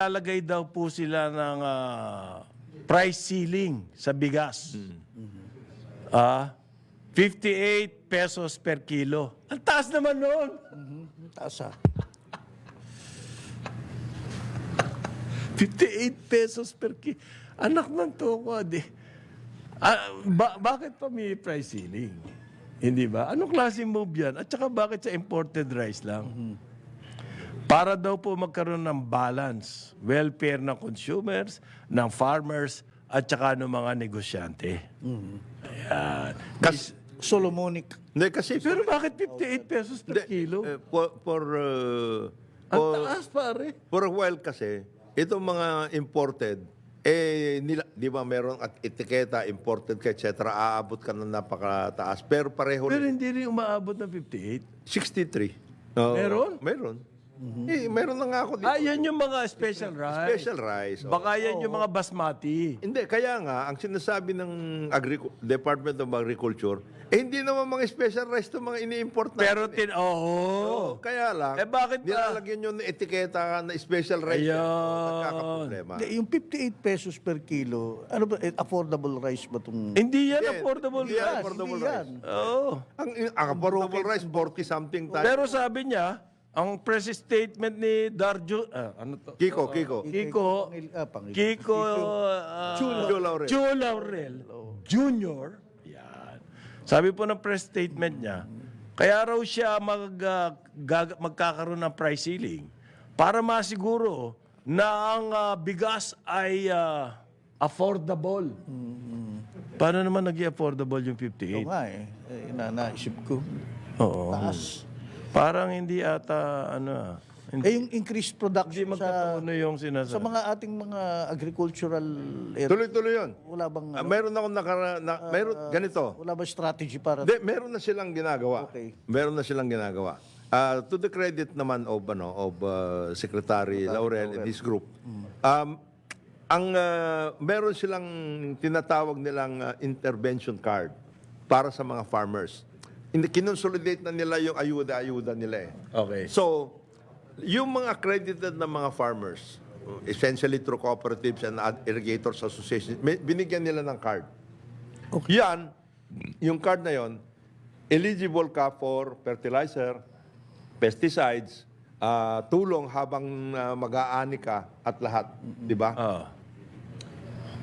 Lalagay daw po sila ng ah, price ceiling sa bigas. Ah, 58 pesos per kilo. Ang taas naman noon. Taas ah. 58 pesos per kilo. Anak ng toko, di. Ah, ba- bakit pa may price ceiling? Hindi ba? Anong klase move yan? At saka bakit sa imported rice lang? Para daw po magkaroon ng balance, welfare ng consumers, ng farmers, at saka ng mga negosyante. Ayan. Kasi, Solomonic. hindi, kasi Pero bakit 58 pesos per kilo? eh, for, for, uh, Ang for, taas, pare. for a while kasi, itong mga imported, eh, nila, di ba meron at etiketa, imported ka, etc., aabot ka ng napakataas. Pero pareho Pero rin, hindi rin umaabot ng 58. 63. Oo, Meron? Meron. Eh, meron na nga ako dito. Ah, yan yung mga special rice. Special rice. oo. Baka yan yung mga basmati. Hindi, kaya nga, ang sinasabi ng Agricu- Department of Agriculture, eh hindi naman mga special rice to mga ini-import na. Pero tin... Oo. Oo, kaya lang, Eh, bakit ba? nilalagyan nyo ng etiketa na special rice. Ayun. Nagkakaproblema. Hindi, Yung 58 pesos per kilo, ano ba, eh, affordable rice ba itong... Hindi yan Hindi, affordable hindi yan rice. affordable Hindi rice. yan. Oo. Ang, ang affordable rice, 40 something tayo. Pero sabi niya, ang press statement ni Darjo... Ah, ano to? Kiko, Kiko. Kiko, Pangil- ah, Pangil- Kiko uh, Laurel. Chu Laurel Junior. Yan. Sabi po ng press statement niya, kaya raw siya mag, ah, gag- magkakaroon ng price ceiling para masiguro na ang ah, bigas ay ah, affordable. Paano naman naging affordable yung Oo 58? nga eh. eh na, naisip ko. Oo. Taas. Parang hindi ata, ano, ah, hindi, Eh yung increased hindi production sa, magkatuno yung sa sinasabi. mga ating mga agricultural area, Tuloy-tuloy yun. wala bang, ano, meron akong nakara... Na, meron, ganito. wala bang strategy para... Hindi, meron na silang ginagawa. Okay. Meron na silang ginagawa. Ah, to the credit naman of ano of ah, Secretary Laurel and his group. Um, ang ah, meron silang tinatawag nilang ah, intervention card para sa mga farmers. In, kinonsolidate na nila yung ayuda-ayuda nila eh. Okay. So, yung mga accredited na mga farmers, essentially through cooperatives and irrigators associations, binigyan nila ng card. Yan, yung card na yon, eligible ka for fertilizer, pesticides, ah, tulong habang ah, mag-aani ka at lahat. Di ba? Ah.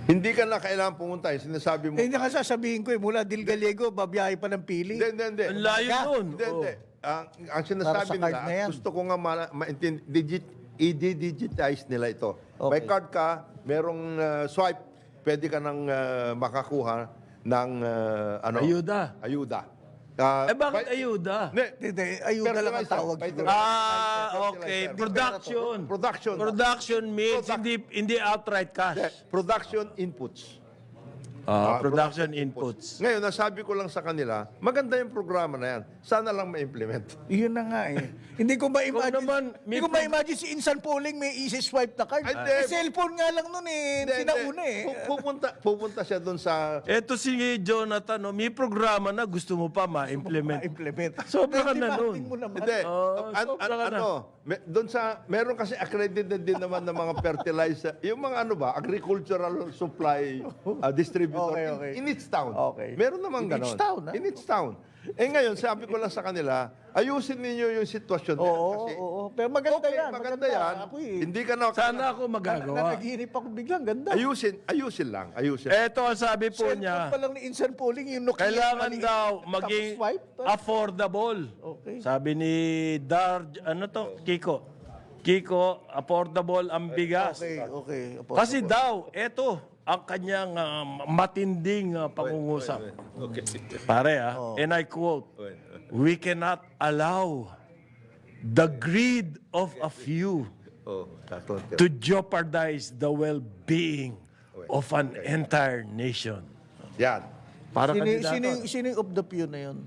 Hindi ka na kailangan pumunta. Yung sinasabi mo, Eh, hindi nga sasabihin ko eh, mula Dil Gallego, babiyahe pa ng pili. hindi, hindi, hindi. Ang layo Yeah. nun. Hindi, hindi. Ang, ang sinasabi Para sa card nila, na yan. gusto ko nga ma- ma-intin- digit, i-digitize nila ito. May Okay. card ka, merong uh, swipe, pwede ka nang uh, makakuha ng uh, ano, Ayuda. ayuda. Uh, Eh bakit by- ayuda? Hindi. Hindi, ayuda lang ang tawag By siguro. Ah, Fertilizer. okay. Production. Production. Production means hindi hindi outright cash. Production inputs. Ah, Ah, production inputs. Ngayon, nasabi ko lang sa kanila, maganda yung programa na yan. Sana lang ma-implement. Yun na nga eh. hindi ko ma-imagine. Ikaw naman, hindi ko pro- ma-imagine si Insan Polling may easy swipe na card. Ay, hindi. Eh, cellphone nga lang nun eh. Hindi, Sinauna hindi. eh. Pu- Pupunta, pupunta siya doon sa Eto si Jonathan, no, may programa na gusto mo pa ma-implement. Ma-implement. Sobra ka na nun. mo naman. Hindi. Oh, An- sobra an- ka na. ano, me- doon sa, meron kasi accredited din naman ng mga fertilizer, yung mga ano ba, agricultural supply uh, distributor Okay, in- okay. In, each town. Okay. Meron naman In each ganon. town, ah? In each town. Eh ngayon, sabi ko lang sa kanila, ayusin ninyo yung sitwasyon Oo, kasi oo, oo. Pero maganda okay, yan. maganda, yan. Ako eh. Hindi ka na, Sana ako Na, magagawa. naghihirip ako biglang. Ganda. ayusin, ayusin lang, ayusin. Eto ang sabi po Cellphone niya, pa lang ni Insan Polling yung Nokia. kailangan maliit. daw Tapos maging affordable. Okay. Sabi ni Dar, ano to, Kiko. Kiko, affordable ang bigas. Okay, okay. Opo. Kasi daw, eto, ang kanyang ah, matinding ah, pangungusap. Okay. Pare ah, and I quote, We cannot allow the greed of a few Oh, to jeopardize the well-being of an entire nation. Yan. Para Sino, kandidato. sino, yung- sino yung of the pew na yun?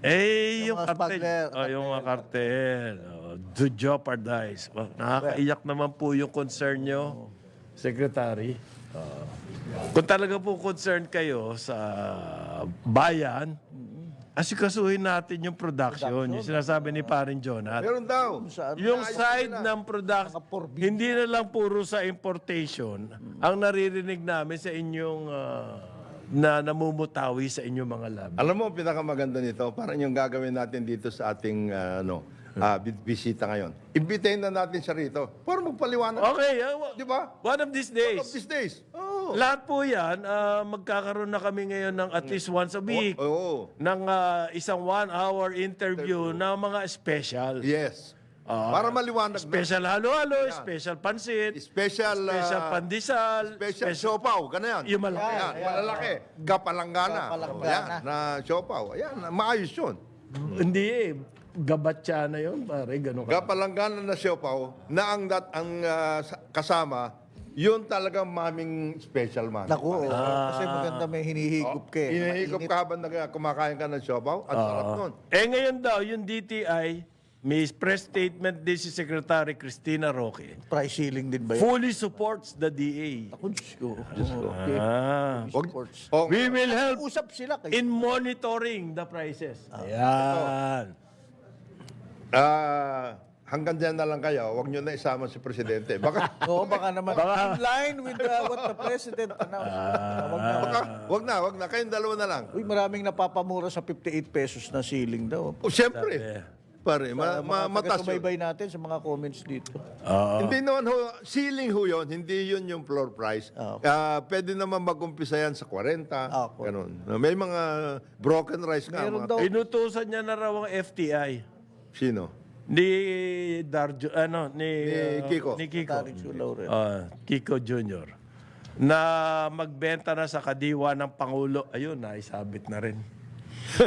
Eh, yung, mga kartel. Oh, yung mga kartel. Oh, to jeopardize. Nakakaiyak naman po yung concern nyo, Secretary. Kung talaga po concerned kayo sa bayan, asikasuhin natin yung production, yung sinasabi ni Parin Jonat. Meron daw. Saan? Yung side ng production, hindi na lang puro sa importation. Ang naririnig namin sa inyong ah, na namumutawi sa inyong mga lab. Alam mo, pinakamaganda nito, parang yung gagawin natin dito sa ating ah, ano, ah, bi- bisita ngayon. Imbitahin na natin siya rito. Para magpaliwanag. Okay, ah, wa- Di ba? one of these One days. of these days. Oh. Lahat po yan, ah, magkakaroon na kami ngayon ng at least once a week Oo. ng ah, isang one-hour interview na mga special. Yes. Ah, Para maliwanag na. Special halo-halo, special pansit, Special, ah, special pandesal, special siopaw, ganyan. Yung malaki. Ayan, malalaki. Gapalanggana. Gapalanggana. O, yan, na siopaw. Ayan, maayos yun. Hindi eh. Gabatsa na yun, pare. Ganun ka. Gapalanggana na siopaw na ang, dat, ang ah, sa- kasama, yun talagang maming special man. Naku, oo. kasi maganda may hinihigop ka eh. Inihikop Mainit. ka habang nag- kumakain ka ng siopaw. Ang sarap nun. Eh ngayon daw, yung DTI, may press statement din si Secretary Cristina Roque. Price ceiling din ba yun? Fully supports the DA. Ako, Diyos ko. Oo, okay. Ah. Wag, Supports. oh, We will help Usap sila kayo. in monitoring the prices. Ayan. Ah, hanggang dyan na lang kayo. Huwag nyo na isama si Presidente. Baka, Oo, baka naman. In line with uh, what the President announced. Wag na. baka, wag na, wag na. Kayong dalawa na lang. Uy, maraming napapamura sa 58 pesos na ceiling daw. O, siyempre. Pare, ma, ma, matas yun. Sumaybay natin sa mga comments dito. Hindi naman ho, ceiling ho yun, hindi yun yung floor price. Ah, Ah, pwede naman mag-umpisa yan sa 40, Ah, okay. ganun. May mga broken rice nga. Meron mga- daw. Inutusan niya na raw ang FTI. Sino? Ni Darjo, ano, ni, Ni uh, Kiko. Ni Kiko. Ah, Kiko Jr. Na magbenta na sa kadiwa ng Pangulo. Ayun, naisabit na rin.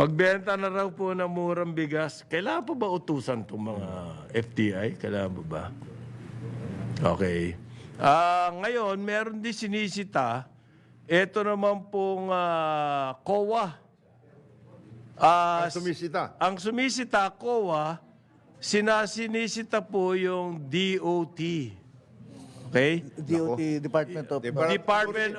magbenta na raw po ng murang bigas. Kailangan pa ba utusan itong mga FTI? Kailangan pa ba? Okay. Ah, ngayon, meron din sinisita. Ito naman pong ah, COA. Ah, Ang sumisita. ang sumisita, COA, sinasinisita po yung DOT. Okay? DOT, Department of... Department- Department